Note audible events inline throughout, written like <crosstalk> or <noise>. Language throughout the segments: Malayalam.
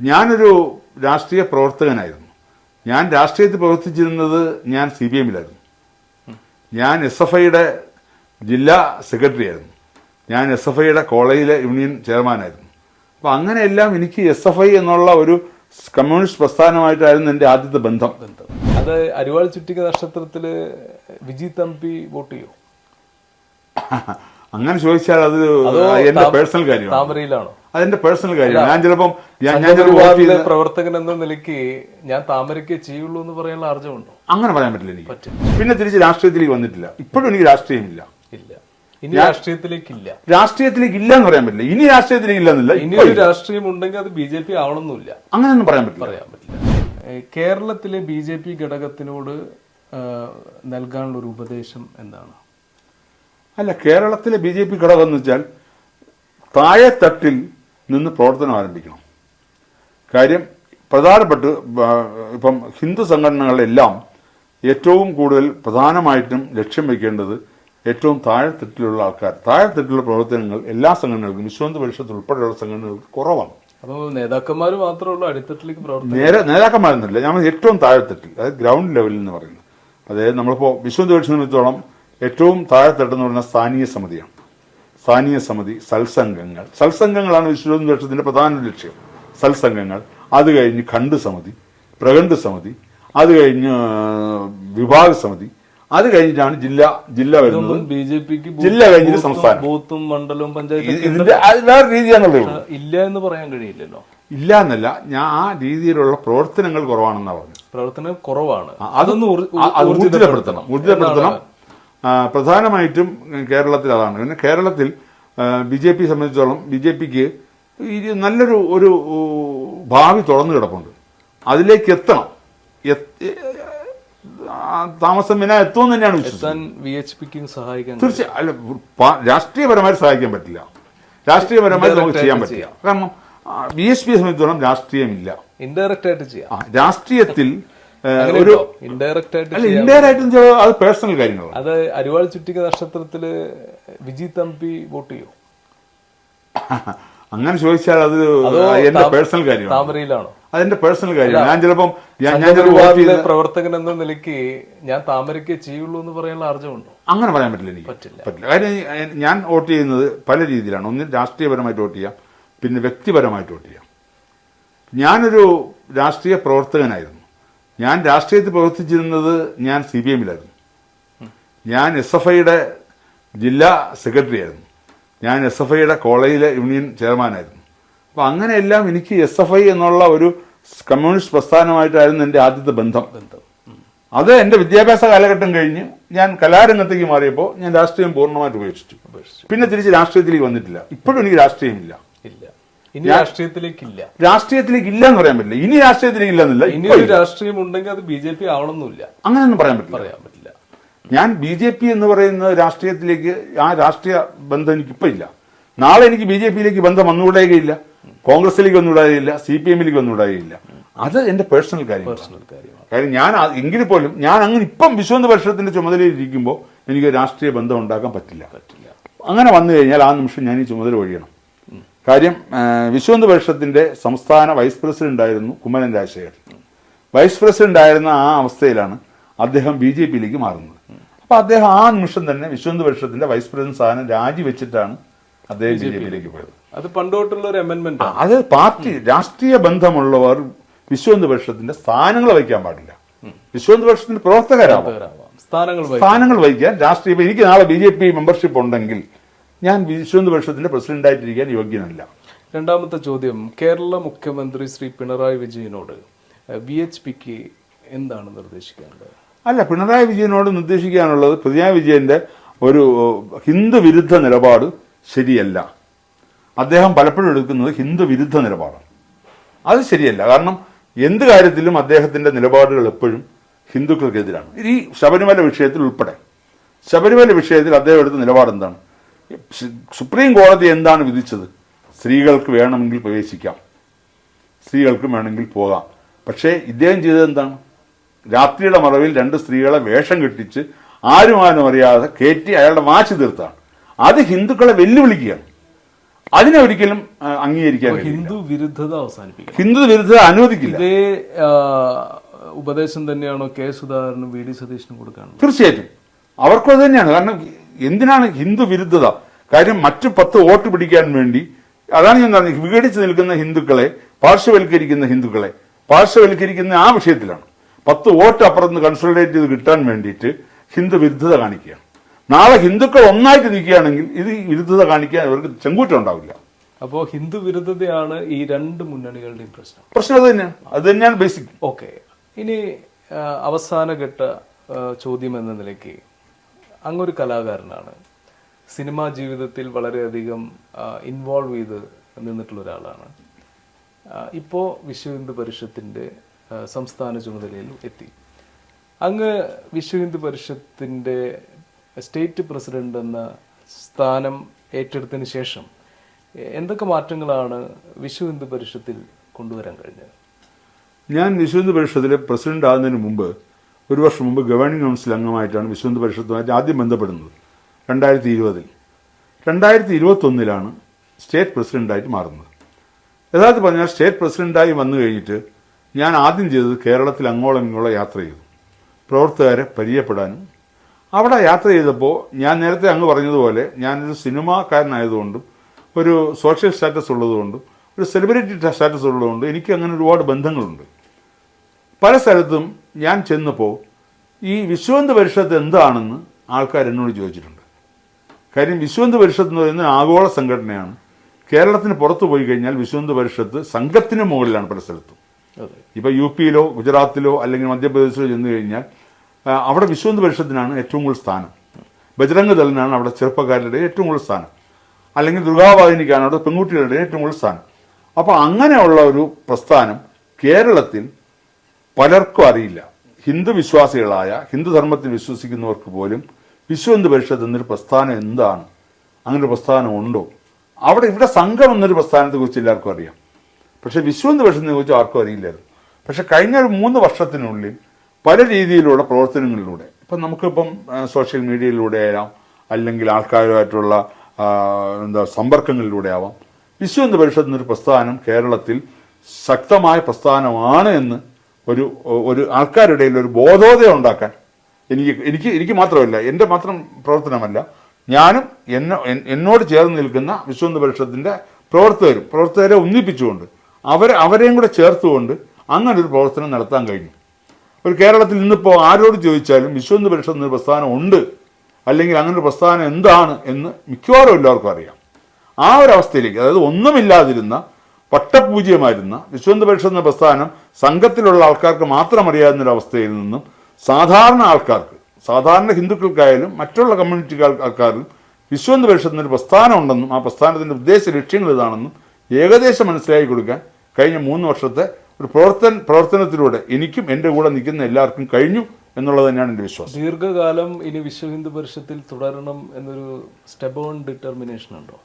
ഞാനൊരു രാഷ്ട്രീയ പ്രവർത്തകനായിരുന്നു. ഞാൻ രാഷ്ട്രീയത്തിൽ പ്രവർത്തിച്ചിരുന്നത് ഞാൻ സി പി എമ്മിലായിരുന്നു. ഞാൻ എസ് എഫ് ഐയുടെ ജില്ലാ സെക്രട്ടറി ആയിരുന്നു ഞാൻ എസ് എഫ് ഐയുടെ കോളേജിലെ യൂണിയൻ ചെയർമാനായിരുന്നു. അപ്പോൾ അങ്ങനെയെല്ലാം എനിക്ക് എസ് എഫ് ഐ എന്നുള്ള ഒരു കമ്മ്യൂണിസ്റ്റ് പ്രസ്ഥാനമായിട്ടായിരുന്നു എന്റെ ആദ്യത്തെ ബന്ധം. അത് അരിവാൾ ചുറ്റിക നക്ഷത്രത്തിൽ വിജി തമ്പി വോട്ട് ചെയ്യോ? <laughs> അങ്ങനെ ചോദിച്ചാൽ അത് എന്റെ പേഴ്സണൽ കാര്യമാണ്. താമരയിലാണോ? അതെന്റെ പേഴ്സണൽ കാര്യമാണ്. ഞാൻ ചിലപ്പം ഞാൻ ചിലപ്പോൾ പ്രവർത്തകൻ എന്ന നിലയ്ക്ക് ഞാൻ താമരയ്ക്ക് ചെയ്യുള്ളൂ എന്ന് പറയാനുള്ള ആർജമുണ്ടോ അങ്ങനെ പറയാൻ പറ്റില്ല എനിക്ക്. പിന്നെ തിരിച്ച് രാഷ്ട്രീയത്തിലേക്ക് വന്നിട്ടില്ല. ഇപ്പോഴും എനിക്ക് രാഷ്ട്രീയമില്ല. ഇല്ല. ഇനി രാഷ്ട്രീയത്തിലേക്കില്ല. രാഷ്ട്രീയത്തിലേക്ക് ഇല്ല എന്ന് പറയാൻ പറ്റില്ല. ഇനി രാഷ്ട്രീയത്തിലേക്ക് ഇല്ല എന്നില്ല ഇനി ഒരു ഇല്ല. രാഷ്ട്രീയം ഉണ്ടെങ്കിൽ അത് ബി ജെ പി ആവണമെന്നില്ല. അങ്ങനെയൊന്നും പറയാൻ പറ്റില്ല. പറയാൻ പറ്റില്ല. കേരളത്തിലെ ബി ജെ പി ഘടകത്തിനോട് നൽകാനുള്ള ഒരു ഉപദേശം എന്താണ്? അല്ല കേരളത്തിലെ ബി ജെ പി ഘടകം എന്ന് വെച്ചാൽ താഴെത്തട്ടിൽ നിന്ന് പ്രവർത്തനം ആരംഭിക്കണം. കാര്യം പ്രധാനപ്പെട്ട് ഇപ്പം ഹിന്ദു സംഘടനകളെല്ലാം ഏറ്റവും കൂടുതൽ പ്രധാനമായിട്ടും ലക്ഷ്യം വയ്ക്കേണ്ടത് ഏറ്റവും താഴെത്തട്ടിലുള്ള ആൾക്കാർ. താഴെത്തട്ടിലുള്ള പ്രവർത്തനങ്ങൾ എല്ലാ സംഘടനകൾക്കും വിശ്വന്ത പരിഷത്ത് ഉൾപ്പെടെയുള്ള സംഘടനകൾക്ക് കുറവാണ്. നേതാക്കന്മാർ മാത്രമേ അടിത്തട്ടിലേക്ക് പ്രവർത്തനം നേരെ നേതാക്കന്മാരെന്നില്ല ഞാൻ ഏറ്റവും താഴെത്തട്ടിൽ അതായത് ഗ്രൗണ്ട് ലെവലിൽ എന്ന് പറയുന്നത്. അതായത് നമ്മളിപ്പോൾ വിശ്വന്ത പരിഷത്ത് സംബന്ധിച്ചോളം ഏറ്റവും താഴെത്തട്ടെന്ന് പറഞ്ഞാൽ സ്ഥാനീയ സമിതിയാണ്. സ്ഥാനീയ സമിതി സത്സംഗങ്ങൾ സത്സംഗങ്ങളാണ് വിശ്വന്ത പരിഷത്തിന്റെ പ്രധാന ലക്ഷ്യം. സത്സംഗങ്ങൾ അത് കഴിഞ്ഞ് ഖണ്ഡ് സമിതി പ്രഖണ്ഡ് സമിതി അത് കഴിഞ്ഞ് വിഭാഗ സമിതി അത് കഴിഞ്ഞിട്ടാണ് ജില്ല ജില്ല വരുന്നത്. ബി ജെ പിക്ക് ജില്ല കഴിഞ്ഞിട്ട് സംസ്ഥാനം. ബൂത്തും മണ്ഡലവും പഞ്ചായത്തും വേറെ രീതിയാണല്ലോ ഇല്ല എന്ന് പറയാൻ കഴിയില്ലല്ലോ. ഇല്ല എന്നല്ല ഞാൻ ആ രീതിയിലുള്ള പ്രവർത്തനങ്ങൾ കുറവാണെന്നാണ് പറഞ്ഞു പ്രവർത്തനം കുറവാണ്. അതൊന്നും ഊർജിതപ്പെടുത്തണം ഊർജിതപ്പെടുത്തണം പ്രധാനമായിട്ടും കേരളത്തിൽ അതാണ്. പിന്നെ കേരളത്തിൽ ബി ജെ പി സംബന്ധിച്ചോളം ബി ജെ പിക്ക് നല്ലൊരു ഒരു ഭാവി തുറന്നു കിടപ്പുണ്ട്. അതിലേക്ക് എത്തണം. താമസം വിന എത്തുമെന്ന് തന്നെയാണ് വിശ്വസിക്കുന്നത്. തീർച്ചയായും അല്ല രാഷ്ട്രീയപരമായി സഹായിക്കാൻ പറ്റില്ല. രാഷ്ട്രീയപരമായി നമുക്ക് ചെയ്യാൻ പറ്റില്ല. കാരണം ബി എസ് പിയെ സംബന്ധിച്ചോളം രാഷ്ട്രീയമില്ല. ഇൻഡയറക്റ്റ് ആയിട്ട് ചെയ്യാം. രാഷ്ട്രീയത്തിൽ ഒരു ഇൻഡയറക്റ്റ് ആയിട്ട് അത് പേഴ്സണൽ കാര്യങ്ങളാണ് അത് അരിവാൾ ചുറ്റിക നക്ഷത്രത്തിൽ വിജി തമ്പി വോട്ട് ചെയ്യോ? <laughs> അങ്ങനെ ചോദിച്ചാൽ അത് എന്റെ പേഴ്സണൽ കാര്യമാണ്. താമരയിലാണോ? അതെന്റെ പേഴ്സണൽ കാര്യമാണ്. ഞാൻ ചിലപ്പം ഞാൻ പ്രവർത്തകൻ എന്ന നിലയ്ക്ക് ഞാൻ താമരയ്ക്ക് ചെയ്യുള്ളൂ എന്ന് പറയാനുള്ള ആർജമുണ്ടോ അങ്ങനെ പറയാൻ പറ്റില്ല എനിക്ക്. പറ്റില്ല. കാര്യം ഞാൻ വോട്ട് ചെയ്യുന്നത് പല രീതിയിലാണ്. ഒന്ന് രാഷ്ട്രീയപരമായിട്ട് വോട്ട് ചെയ്യാം. പിന്നെ വ്യക്തിപരമായിട്ട് വോട്ട് ചെയ്യാം. ഞാനൊരു രാഷ്ട്രീയ പ്രവർത്തകനായിരുന്നു. ഞാൻ രാഷ്ട്രീയത്തിൽ പ്രവർത്തിച്ചിരുന്നത് ഞാൻ സി പി എമ്മിലായിരുന്നു. ഞാൻ എസ് എഫ് ഐയുടെ ജില്ലാ സെക്രട്ടറി ആയിരുന്നു ഞാൻ എസ് എഫ് ഐയുടെ കോളേജിലെ യൂണിയൻ ചെയർമാനായിരുന്നു. അപ്പോൾ അങ്ങനെയെല്ലാം എനിക്ക് എസ് എഫ് ഐ എന്നുള്ള ഒരു കമ്മ്യൂണിസ്റ്റ് പ്രസ്ഥാനമായിട്ടായിരുന്നു എന്റെ ആദ്യത്തെ ബന്ധം. അത് എന്റെ വിദ്യാഭ്യാസ കാലഘട്ടം കഴിഞ്ഞ് ഞാൻ കലാരംഗത്തേക്ക് മാറിയപ്പോൾ ഞാൻ രാഷ്ട്രീയം പൂർണമായിട്ട് ഉപേക്ഷിച്ചു. ഉപേക്ഷിച്ചു. പിന്നെ തിരിച്ച് രാഷ്ട്രീയത്തിലേക്ക് വന്നിട്ടില്ല. ഇപ്പോഴും എനിക്ക് രാഷ്ട്രീയമില്ല. ഇല്ല. ഇനി രാഷ്ട്രീയത്തിലേക്കില്ല. രാഷ്ട്രീയത്തിലേക്ക് ഇല്ല എന്ന് പറയാൻ പറ്റില്ല. ഇനി രാഷ്ട്രീയത്തിലേക്ക് ഇല്ലെന്നില്ല ഇനി ഒരു. രാഷ്ട്രീയം ഉണ്ടെങ്കിൽ അത് ബി ജെ പി ആവണമെന്നില്ല. അങ്ങനെയൊന്നും പറയാൻ പറ്റില്ല. പറയാൻ പറ്റില്ല. ഞാൻ ബി ജെ പി എന്ന് പറയുന്ന രാഷ്ട്രീയത്തിലേക്ക് ആ രാഷ്ട്രീയ ബന്ധം എനിക്ക് എനിക്കിപ്പോൾ ഇല്ല. നാളെ എനിക്ക് ബി ജെ പിയിലേക്ക് ബന്ധം വന്നുകൂടായികയില്ല. കോൺഗ്രസിലേക്ക് വന്നുകൂടായില്ല സി പി എമ്മിലേക്ക് വന്നുകൂടായില്ല അത് എന്റെ പേഴ്സണൽ കാര്യം പേഴ്സണൽ കാര്യമാണ്. കാര്യം ഞാൻ എങ്കിൽ പോലും ഞാൻ അങ്ങനെ ഇപ്പം വിശ്വന്ത പരിഷത്തിന്റെ ചുമതലയിൽ ഇരിക്കുമ്പോൾ എനിക്ക് രാഷ്ട്രീയ ബന്ധം ഉണ്ടാക്കാൻ പറ്റില്ല. പറ്റില്ല. അങ്ങനെ വന്നു കഴിഞ്ഞാൽ ആ നിമിഷം ഞാൻ ഈ ചുമതല ഒഴിയണം. കാര്യം വിശ്വന്ത് പരിഷത്തിന്റെ സംസ്ഥാന വൈസ് പ്രസിഡന്റ് ആയിരുന്നു കുമ്മനം രാജശേഖരൻ. വൈസ് പ്രസിഡന്റ് ആയിരുന്ന ആ അവസ്ഥയിലാണ് അദ്ദേഹം ബി ജെ പിയിലേക്ക് മാറുന്നത്. അപ്പൊ അദ്ദേഹം ആ നിമിഷം തന്നെ വിശ്വന്ത് പരിഷത്തിന്റെ വൈസ് പ്രസിഡന്റ് സ്ഥാനം രാജിവെച്ചിട്ടാണ് അദ്ദേഹം ബി ജെ പിയിലേക്ക് പോയത്. അത് പണ്ടോട്ടുള്ള ഒരു അമെന്റ്മെന്റ് ആണ് അത് പാർട്ടി രാഷ്ട്രീയ ബന്ധമുള്ളവർ വിശ്വന്ത് പരിഷത്തിന്റെ സ്ഥാനങ്ങൾ വഹിക്കാൻ പാടില്ല. വിശ്വന്ത് പരിഷത്തിന്റെ പ്രവർത്തകരാവാം. സ്ഥാനങ്ങൾ വഹിക്കാൻ. രാഷ്ട്രീയ എനിക്ക് നാളെ ബി ജെ പി മെമ്പർഷിപ്പ് ഉണ്ടെങ്കിൽ ഞാൻ വിശ്വന്ത് പരിഷത്തിന്റെ പ്രസിഡന്റായിട്ടിരിക്കാൻ യോഗ്യനല്ല. രണ്ടാമത്തെ ചോദ്യം. കേരള മുഖ്യമന്ത്രി ശ്രീ പിണറായി വിജയനോട് വി എച്ച് പിക്ക് എന്താണ് നിർദ്ദേശിക്കേണ്ടത് അല്ല പിണറായി വിജയനോട് നിർദ്ദേശിക്കാനുള്ളത് പിണറായി വിജയന്റെ ഒരു ഹിന്ദു വിരുദ്ധ നിലപാട് ശരിയല്ല. അദ്ദേഹം പലപ്പോഴും എടുക്കുന്നത് ഹിന്ദു വിരുദ്ധ നിലപാടാണ്. അത് ശരിയല്ല. കാരണം എന്ത് കാര്യത്തിലും അദ്ദേഹത്തിന്റെ നിലപാടുകൾ എപ്പോഴും ഹിന്ദുക്കൾക്കെതിരാണ്. ഈ ശബരിമല വിഷയത്തിൽ ഉൾപ്പെടെ. ശബരിമല വിഷയത്തിൽ അദ്ദേഹം എടുത്ത നിലപാട് എന്താണ് സുപ്രീം കോടതി എന്താണ് വിധിച്ചത്? സ്ത്രീകൾക്ക് വേണമെങ്കിൽ പ്രവേശിക്കാം. സ്ത്രീകൾക്കും വേണമെങ്കിൽ പോകാം. പക്ഷേ ഇദ്ദേഹം ചെയ്തത് എന്താണ്? രാത്രിയുടെ മറവിൽ രണ്ട് സ്ത്രീകളെ വേഷം കെട്ടിച്ച് ആരുമാരും ആരും അറിയാതെ കയറ്റി അയാളുടെ വാച്ച് തീർത്താണ്. അത് ഹിന്ദുക്കളെ വെല്ലുവിളിക്കുകയാണ്. അതിനെ ഒരിക്കലും അംഗീകരിക്കാൻ ഹിന്ദു വിരുദ്ധത അവസാനിപ്പിക്കും ഹിന്ദു വിരുദ്ധത അനുവദിക്കില്ല. ഇതേ ഉപദേശം തന്നെയാണോ കെ സുധാകരനും വി ഡി സതീശനും കൊടുക്കാൻ തീർച്ചയായിട്ടും. അവർക്കും അത് തന്നെയാണ്. കാരണം എന്തിനാണ് ഹിന്ദു വിരുദ്ധത? കാര്യം മറ്റു പത്ത് വോട്ട് പിടിക്കാൻ വേണ്ടി അതാണ് ഞാൻ പറഞ്ഞത് വിഘടിച്ച് നിൽക്കുന്ന ഹിന്ദുക്കളെ പാർശ്വവൽക്കരിക്കുന്ന ഹിന്ദുക്കളെ പാർശ്വവൽക്കരിക്കുന്ന ആ വിഷയത്തിലാണ്. പത്ത് വോട്ട് അപ്പുറത്ത് കൺസോളിഡേറ്റ് ചെയ്ത് കിട്ടാൻ വേണ്ടിയിട്ട് ഹിന്ദു വിരുദ്ധത കാണിക്കുക നാളെ ഹിന്ദുക്കൾ ഒന്നായിട്ട് നിൽക്കുകയാണെങ്കിൽ ഇത് വിരുദ്ധത കാണിക്കാൻ അവർക്ക് ചെങ്കൂറ്റം ഉണ്ടാവില്ല. അപ്പോ ഹിന്ദു വിരുദ്ധതയാണ് ഈ രണ്ട് മുന്നണികളുടെയും പ്രശ്നം. പ്രശ്നം അത് തന്നെയാണ്. അത് തന്നെയാണ് ബേസിക്. ഓക്കെ. ഇനി അവസാനഘട്ട ചോദ്യം എന്ന നിലയ്ക്ക് അങ്ങൊരു കലാകാരനാണ്. സിനിമാ ജീവിതത്തിൽ വളരെയധികം ഇൻവോൾവ് ചെയ്ത് നിന്നിട്ടുള്ള ഒരാളാണ്. ഇപ്പോൾ ഇപ്പോ വിശ്വ ഹിന്ദു പരിഷത്തിന്റെ സംസ്ഥാന ചുമതലയിൽ എത്തി. അങ്ങ് വിശ്വ ഹിന്ദു പരിഷത്തിന്റെ സ്റ്റേറ്റ് പ്രസിഡന്റ് എന്ന സ്ഥാനം ഏറ്റെടുത്തതിന് ശേഷം എന്തൊക്കെ മാറ്റങ്ങളാണ് വിശ്വ ഹിന്ദു പരിഷത്തിൽ കൊണ്ടുവരാൻ കഴിഞ്ഞത്? ഞാൻ വിശ്വഹിന്ദു പരിഷത്തിലെ പ്രസിഡന്റ് ആകുന്നതിന് മുമ്പ് ഒരു വർഷം മുമ്പ് ഗവേണിംഗ് കൗൺസിൽ അംഗമായിട്ടാണ് വിശ്വന്ത പരിഷത്തുമായിട്ട് ആദ്യം ബന്ധപ്പെടുന്നത് രണ്ടായിരത്തി ഇരുപതിൽ രണ്ടായിരത്തി ഇരുപത്തൊന്നിലാണ് സ്റ്റേറ്റ് പ്രസിഡന്റായിട്ട് മാറുന്നത്. യഥാർത്ഥത്തിൽ പറഞ്ഞാൽ സ്റ്റേറ്റ് പ്രസിഡന്റായി വന്നു കഴിഞ്ഞിട്ട് ഞാൻ ആദ്യം ചെയ്തത് കേരളത്തിൽ അങ്ങോളം ഇങ്ങോളം യാത്ര ചെയ്തു. പ്രവർത്തകരെ പരിചയപ്പെടാനും. അവിടെ യാത്ര ചെയ്തപ്പോൾ ഞാൻ നേരത്തെ അങ്ങ് പറഞ്ഞതുപോലെ ഞാനൊരു സിനിമാക്കാരനായതുകൊണ്ടും ഒരു സോഷ്യൽ സ്റ്റാറ്റസ് ഉള്ളതുകൊണ്ടും ഒരു സെലിബ്രിറ്റി സ്റ്റാറ്റസ് ഉള്ളതുകൊണ്ടും എനിക്ക് അങ്ങനെ ഒരുപാട് ബന്ധങ്ങളുണ്ട്. പല സ്ഥലത്തും ഞാൻ ചെന്നപ്പോൾ ഈ വിശ്വന്ത പരിഷത്ത് എന്താണെന്ന് ആൾക്കാർ എന്നോട് ചോദിച്ചിട്ടുണ്ട്. കാര്യം വിശ്വന്ത പരിഷത്ത് എന്ന് പറയുന്നത് ആഗോള സംഘടനയാണ്. കേരളത്തിന് പുറത്തു പോയി കഴിഞ്ഞാൽ വിശ്വന്ത പരിഷത്ത് സംഘത്തിന് മുകളിലാണ് പല സ്ഥലത്തും. ഇപ്പം യു പിയിലോ ഗുജറാത്തിലോ അല്ലെങ്കിൽ മധ്യപ്രദേശിലോ ചെന്ന് കഴിഞ്ഞാൽ അവിടെ വിശ്വന്ത പരിഷത്തിനാണ് ഏറ്റവും കൂടുതൽ സ്ഥാനം. ബജരംഗ ദളിനാണ് അവിടെ ചെറുപ്പക്കാരുടെ ഏറ്റവും കൂടുതൽ സ്ഥാനം. അല്ലെങ്കിൽ ദുർഗാവാഹിനിക്കാണ് അവിടെ പെൺകുട്ടികളുടെ ഏറ്റവും കൂടുതൽ സ്ഥാനം. അപ്പോൾ അങ്ങനെയുള്ള ഒരു പ്രസ്ഥാനം കേരളത്തിൽ പലർക്കും അറിയില്ല. ഹിന്ദു വിശ്വാസികളായ ഹിന്ദുധർമ്മത്തിൽ വിശ്വസിക്കുന്നവർക്ക് പോലും വിശ്വ ഹിന്ദു പരിഷത്ത് എന്നൊരു പ്രസ്ഥാനം എന്താണ്? അങ്ങനെ ഒരു പ്രസ്ഥാനം ഉണ്ടോ? അവിടെ ഇവിടെ സംഘം എന്നൊരു പ്രസ്ഥാനത്തെ കുറിച്ച് എല്ലാവർക്കും അറിയാം. പക്ഷെ വിശ്വ ഹിന്ദു പരിഷത്തിനെ കുറിച്ച് ആർക്കും അറിയില്ലായിരുന്നു പക്ഷെ കഴിഞ്ഞ ഒരു മൂന്ന് വർഷത്തിനുള്ളിൽ പല രീതിയിലുള്ള പ്രവർത്തനങ്ങളിലൂടെ ഇപ്പം നമുക്കിപ്പം സോഷ്യൽ മീഡിയയിലൂടെ ആയാലും അല്ലെങ്കിൽ ആൾക്കാരുമായിട്ടുള്ള എന്താ സമ്പർക്കങ്ങളിലൂടെ ആവാം വിശ്വഹിന്ദു പരിഷത്ത് എന്നൊരു പ്രസ്ഥാനം കേരളത്തിൽ ശക്തമായ പ്രസ്ഥാനമാണ് എന്ന് ഒരു ഒരു ആൾക്കാരുടെ ഒരു ബോധോദയം ഉണ്ടാക്കാൻ എനിക്ക് എനിക്ക് എനിക്ക് മാത്രമല്ല എന്റെ മാത്രം പ്രവർത്തനമല്ല ഞാനും എന്നെ എന്നോട് ചേർന്ന് നിൽക്കുന്ന വിശ്വന്ത പരിഷത്തിന്റെ പ്രവർത്തകരും പ്രവർത്തകരെ ഒന്നിപ്പിച്ചുകൊണ്ട് അവരെ അവരെയും കൂടെ ചേർത്തുകൊണ്ട് അങ്ങനെ ഒരു പ്രവർത്തനം നടത്താൻ കഴിഞ്ഞു. ഒരു കേരളത്തിൽ ഇന്നിപ്പോൾ ആരോട് ചോദിച്ചാലും വിശ്വന്ത പരിഷത്ത് എന്നൊരു പ്രസ്ഥാനം ഉണ്ട് അല്ലെങ്കിൽ അങ്ങനൊരു പ്രസ്ഥാനം എന്താണ് എന്ന് മിക്കവാറും എല്ലാവർക്കും അറിയാം. ആ ഒരു അവസ്ഥയിലേക്ക് അതായത് ഒന്നുമില്ലാതിരുന്ന പട്ടപൂജ്യമായിരുന്ന വിശ്വഹിന്ദു പരിഷത്ത് എന്ന പ്രസ്ഥാനം സംഘത്തിലുള്ള ആൾക്കാർക്ക് മാത്രം അറിയാവുന്ന ഒരു അവസ്ഥയിൽ നിന്നും സാധാരണ ആൾക്കാർക്ക് സാധാരണ ഹിന്ദുക്കൾക്കായാലും മറ്റുള്ള കമ്മ്യൂണിറ്റി ആൾക്കാരും വിശ്വഹിന്ദു പരിഷത്ത് എന്നൊരു പ്രസ്ഥാനം ഉണ്ടെന്നും ആ പ്രസ്ഥാനത്തിന്റെ ഉദ്ദേശ ലക്ഷ്യങ്ങൾ ഇതാണെന്നും ഏകദേശം മനസ്സിലാക്കി കൊടുക്കാൻ കഴിഞ്ഞ മൂന്ന് വർഷത്തെ ഒരു പ്രവർത്തന പ്രവർത്തനത്തിലൂടെ എനിക്കും എന്റെ കൂടെ നിൽക്കുന്ന എല്ലാവർക്കും കഴിഞ്ഞു എന്നുള്ളത് തന്നെയാണ് എന്റെ വിശ്വാസം. ദീർഘകാലം ഇനി വിശ്വ ഹിന്ദു പരിഷത്തിൽ തുടരണം എന്നൊരു സ്റ്റെബോൺ ഡിറ്റർമിനേഷൻ ഉണ്ടോ?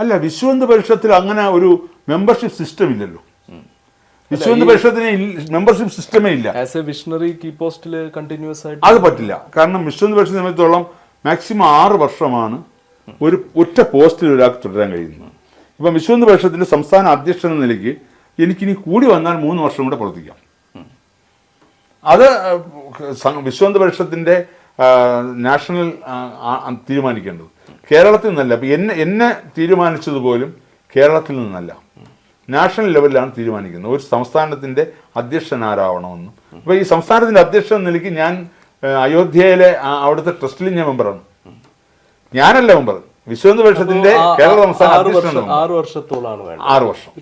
അല്ല വിശ്വഹിന്ദു പരിഷത്തിൽ അങ്ങനെ ഒരു മെമ്പർഷിപ്പ് സിസ്റ്റം ഇല്ലല്ലോ. വിശ്വഹിന്ദു പരിഷത്തിന് മെമ്പർഷിപ്പ് സിസ്റ്റമേ ഇല്ല. ആസ് എ വിഷണറി കീ പോസ്റ്റിൽ കണ്ടിന്യൂസ് ആയിട്ട് അത് പറ്റില്ല. കാരണം വിശ്വഹിന്ദു പരിഷത്ത് സംബന്ധിച്ചോളം മാക്സിമം ആറ് വർഷമാണ് ഒരു ഒറ്റ പോസ്റ്റിൽ ഒരാൾക്ക് തുടരാൻ കഴിയുന്നത്. ഇപ്പം വിശ്വഹിന്ദു പരിഷത്തിന്റെ സംസ്ഥാന അധ്യക്ഷൻ എന്ന നിലയ്ക്ക് എനിക്കിനി കൂടി വന്നാൽ മൂന്ന് വർഷം കൂടെ പ്രവർത്തിക്കാം. അത് വിശ്വന്ത് വിശ്വഹിന്ദു പരിഷത്തിന്റെ നാഷണൽ തീരുമാനിക്കേണ്ടത്. കേരളത്തിൽ നിന്നല്ല. അപ്പം എന്നെ എന്നെ തീരുമാനിച്ചത് പോലും കേരളത്തിൽ നിന്നല്ല. നാഷണൽ ലെവലിലാണ് തീരുമാനിക്കുന്നത്. ഒരു സംസ്ഥാനത്തിന്റെ അധ്യക്ഷൻ ആരാവണമെന്ന്. അപ്പൊ ഈ സംസ്ഥാനത്തിന്റെ അധ്യക്ഷൻ എന്ന നിലയ്ക്ക് ഞാൻ അയോധ്യയിലെ അവിടുത്തെ ട്രസ്റ്റിൽ ഞാൻ മെമ്പറാണ്. ഞാനല്ല മെമ്പർ. വിശ്വന്ത് പക്ഷത്തിന്റെ കേരള സംസ്ഥാന ആറ് വർഷത്തോളാണ് ആറ് വർഷം.